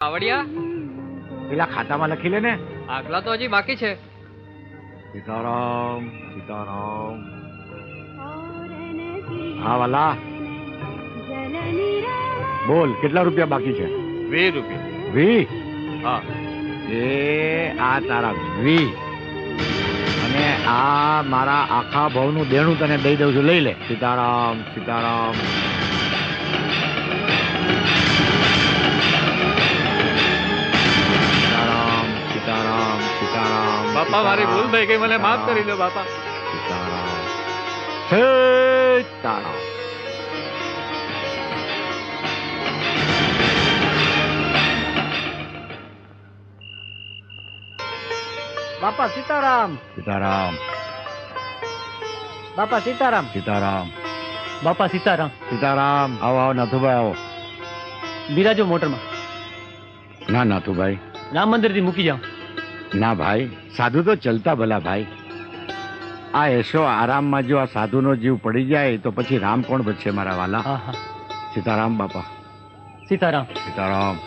આવડિયા? પેલા ખાતામાં લખી લે ને આગલા તો હજી બાકી છે. સીતારામ સીતારામ. હા વાલા. બોલ કેટલા રૂપિયા બાકી છે? વી રૂપિયા. વી હા. એ આ તારા વી અને આ મારા આખા ભાવનું દેણું તને દઈ દઉં છું. લઈ લે. સીતારામ સીતારામ સીતારામ. બાપા મારી ભૂલ થઈ ગઈ મને માફ કરી દો બાપા. હે તારા. બાપા સીતારામ. સીતારામ. બાપા સીતારામ. સીતારામ. બાપા સીતારામ. સીતારામ આવો આવો નાથુભાઈ આવો. બિરાજો મોટરમાં. ના નાથુભાઈ. રામ મંદિરથી મૂકી જાઓ. ના ભાઈ સાધુ તો ચલતા ભલા ભાઈ. આ એશો આરામમાં જો આ સાધુનો જીવ પડી જાય તો પછી રામ કોણ બચશે મારા વાલા? સીતારામ બાપા. સીતારામ. સીતારામ.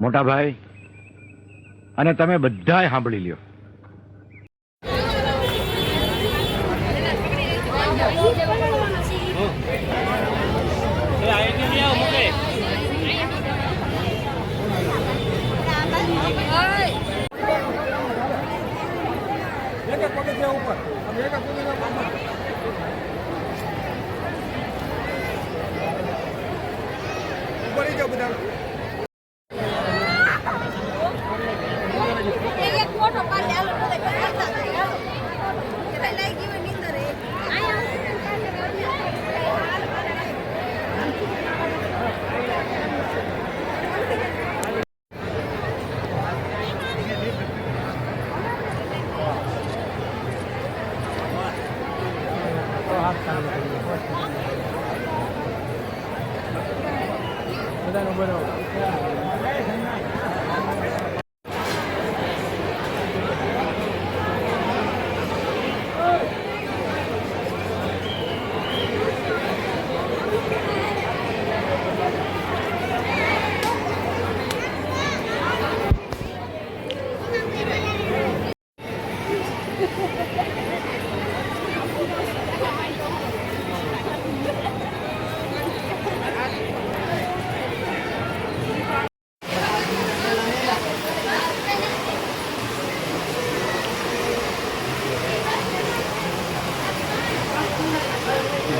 મોટા ભાઈ અને તમે બધાએ સાંભળી લ્યો. Wagner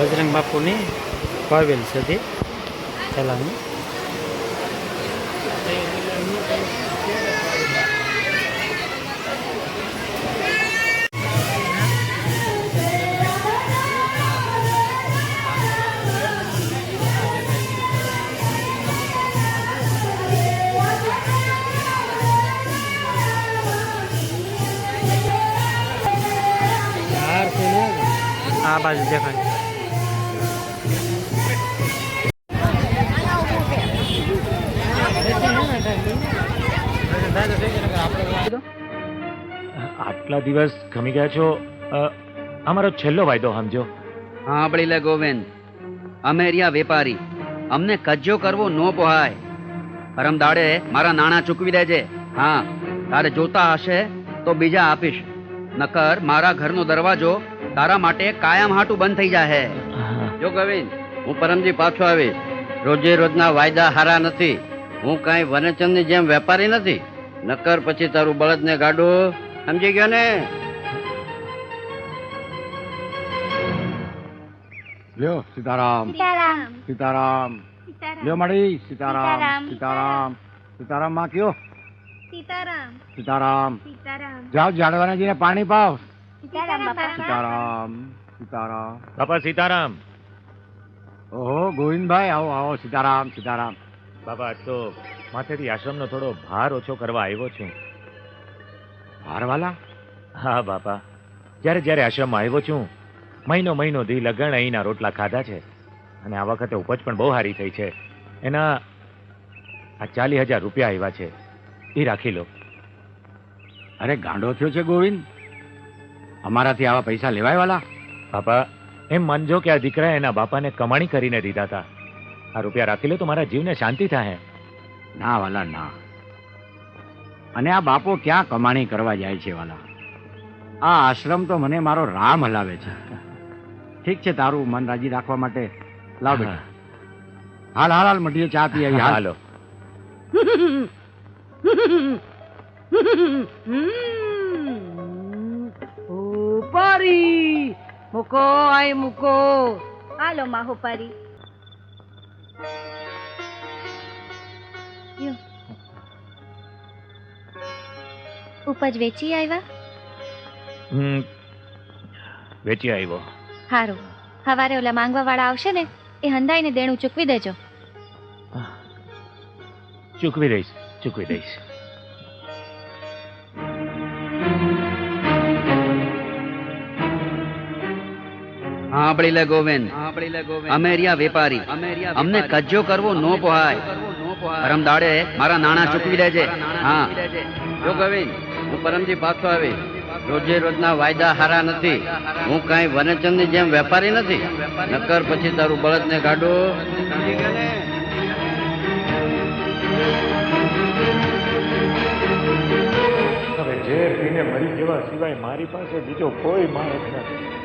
બજરંગ બાપુની પાવેલ છે તે આ બાજુ દેખાય. આટલા દિવસ ખમી ગયા છો. અમારો છેલ્લો વાયદો સમજો. સાંભળી લે ગોવિંદ. અમે રહ્યા વેપારી. અમને કજ્જો કરવો નો પોહાય. પરમ દાડે મારા નાણાં ચૂકવી દેજે. હા તારે જોતા હશે તો બીજા આપીશ. નકર મારા ઘરનો દરવાજો તારા માટે કાયમ હાટું બંધ થઈ જાહે. જો ગોવિંદ હું પરમજી પાછો આવીશ. રોજે રોજના વાયદા હારા નથી. હું કાંઈ વનચંદની જેમ વેપારી નથી. નકર પછી તારું બળદને ગાડું. સમજી ગયો ને? લ્યો સીતારામ. સીતારામ. લ્યો મળી સીતારામ. સીતારામ. સીતારામ. સીતારામમાં કયો? સીતારામ. સીતારામ. સીતારામ. જાઓ જાડવાના જઈને પાણી પાવ. સીતારામ બાપા. સીતારામ સીતારામ. બાપા સીતારામ. ઓહો ગોવિંદભાઈ આવો આવો સીતારામ સીતારામ. બાપા તો માથેથી આશ્રમનો થોડો ભાર ઓછો કરવા આવ્યો છું. ભારવાલા? હા બાપા. જ્યારે જ્યારે આશ્રમમાં આવ્યો છું મહિનો મહિનો ધી લગણ અહીંના રોટલા ખાધા છે. અને આ વખતે ઉપજ પણ બહુ સારી થઈ છે. એના આ ચાલીસ હજાર રૂપિયા આવ્યા છે. એ રાખી લો. અરે ગાંડો થયો છે ગોવિંદ. અમારાથી આવા પૈસા લેવાય વાલા? બાપા એમ માનજો કે આ દીકરાએ એના બાપાને કમાણી કરીને દીધા હતા. આ રૂપિયા રાખી લે તો મારા જીવને શાંતિ થાય ના વાલા ના. અને આ બાપો ક્યાં કમાણી કરવા જાય છે વાલા? આ આશ્રમ તો મને મારો રામ હલાવે છે. ઠીક છે તારું મન રાજી રાખવા માટે. લાવ બેટા. હાલ હાલ હાલ મટીએ ચા પી આવી હાલ. મૂકો આય મૂકો. હાલો માહોપારી. ઉપજ વેચી આવ્યા? હમ. વેચી આવ્યો. હારું. હવારે ઓલા માંગવા વાળા આવશે ને એ હંધાઈને દેણું ચૂકવી દેજો. ચૂકવી દઈશ ચૂકવી દઈશ. સાંભળી લે ગોવિંદ. અમે અમેરિયા વેપારી. અમને કજ્જો કરવો નો પોહાય. પરમ દાડે મારા નાણાં ચૂકવી દેજે. હા. જો ગોવિંદ હું પરમજી પાછો આવી રોજે રોજના વાયદા હારા નથી. હું કાંઈ વનચંદની જેમ વેપારી નથી. નકર પછી તારું બળદને કાઢો. જે પીને મરી જવા સિવાય મારી પાસે બીજો કોઈ માણસ નથી.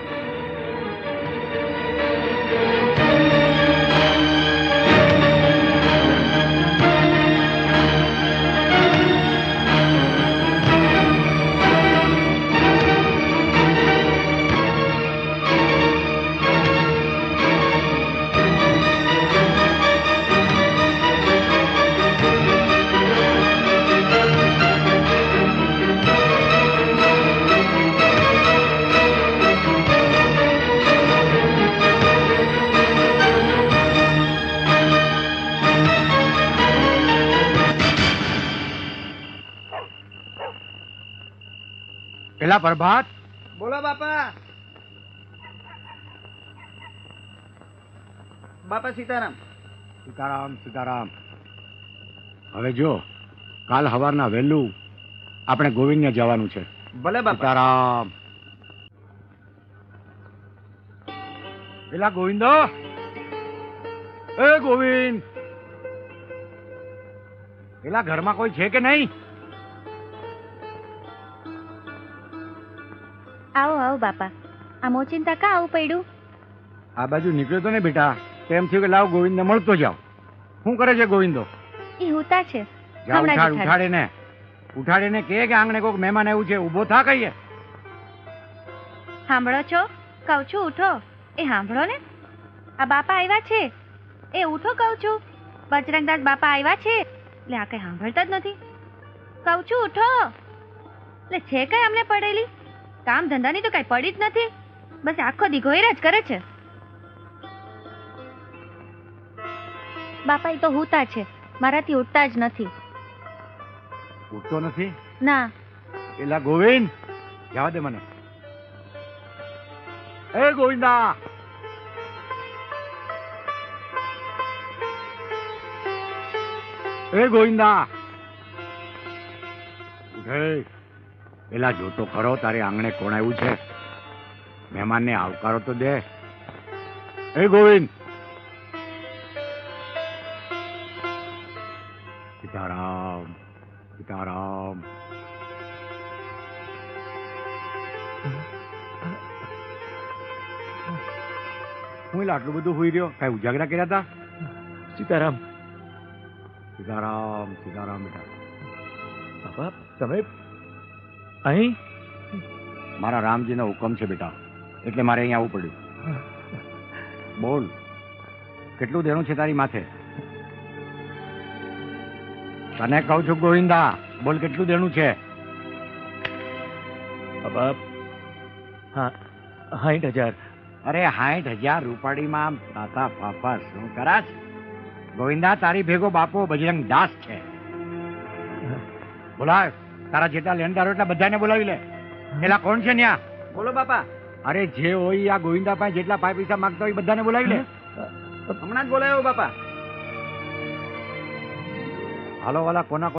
Thank you. પેલા પ્રભાત. બોલો બાપા. બાપા સીતારામ. સીતારામ સીતારામ. હવે જો કાલ સવારના વહેલું આપણે ગોવિંદને જવાનું છે. ભલે સીતારામ. પેલા ગોવિંદો. એ ગોવિંદ. પેલા ઘરમાં કોઈ છે કે નહીં? આવો આવો બાપા. આ મોચિંતા કા આવું પડ્યું? આ બાજુ નીકળ્યો તો ને બેટા. તેમ થયું કે લાવ ગોવિંદને મળતો જાવ શું કરે છે ગોવિંદો? એ હુતા છે. જા. ઉઠાડે ને. ઉઠાડે ને કે કે આંગણે કોઈક મહેમાન આવ્યું છે? ઊભો થા કહીએ. સાંભળો છો? કહું છું ઉઠો. એ સાંભળો ને. આ બાપા આવ્યા છે. એ ઉઠો કહું છું. બજરંગદાસ બાપા આવ્યા છે. એટલે આ કઈ સાંભળતા જ નથી. કહું છું ઉઠો. એટલે છે કઈ અમને પડેલી કામ ધંધાની તો કઈ પડી જ નથી. બસ આખો દી ઘોયરા જ કરે છે. બાપા એ તો હુતા છે. મારાથી ઉઠતા જ નથી. ઉઠતો નથી? ના. એલા ગોવિંદ જવા દે મને. એ ગોવિંદા! એ ગોવિંદા! ઉઠે. પેલા જોતો ખરો તારે આંગણે કોણ આવ્યું છે? મહેમાનને આવકારો તો દે. એ ગોવિંદ! સીતારામ સીતારામ. હું એટલે આટલું બધું હોઈ રહ્યો? કઈ ઉજાગરા કર્યા હતા સીતારામ. સીતારામ સીતારામ બેટા. બાપા તમે અહીં? મારા રામજીનો હુકમ છે બેટા. એટલે મારે અહીં આવવું પડ્યું. બોલ કેટલું દેણું છે તારી માથે? તને કહું છું ગોવિંદા બોલ કેટલું દેણું છે? હા સાઠ હજાર. અરે સાઠ હજાર રૂપાડીમાં આમ તાતા પાપા શું કરાશ ગોવિંદા તારી ભેગો બાપો બજરંગ દાસ છે. બોલાવ તારા જેટલા લેણદારો એટલા બધાને બોલાવી લે. એલા કોણ છે ન્યા? બોલો બાપા. અરે જે હોય આ ગોવિંદા પાસે જેટલા પાંચ પૈસા માંગતા હોય બધાને બોલાવી લે. હમણાં જ બોલાયો બાપા. હાલો વાલા કોના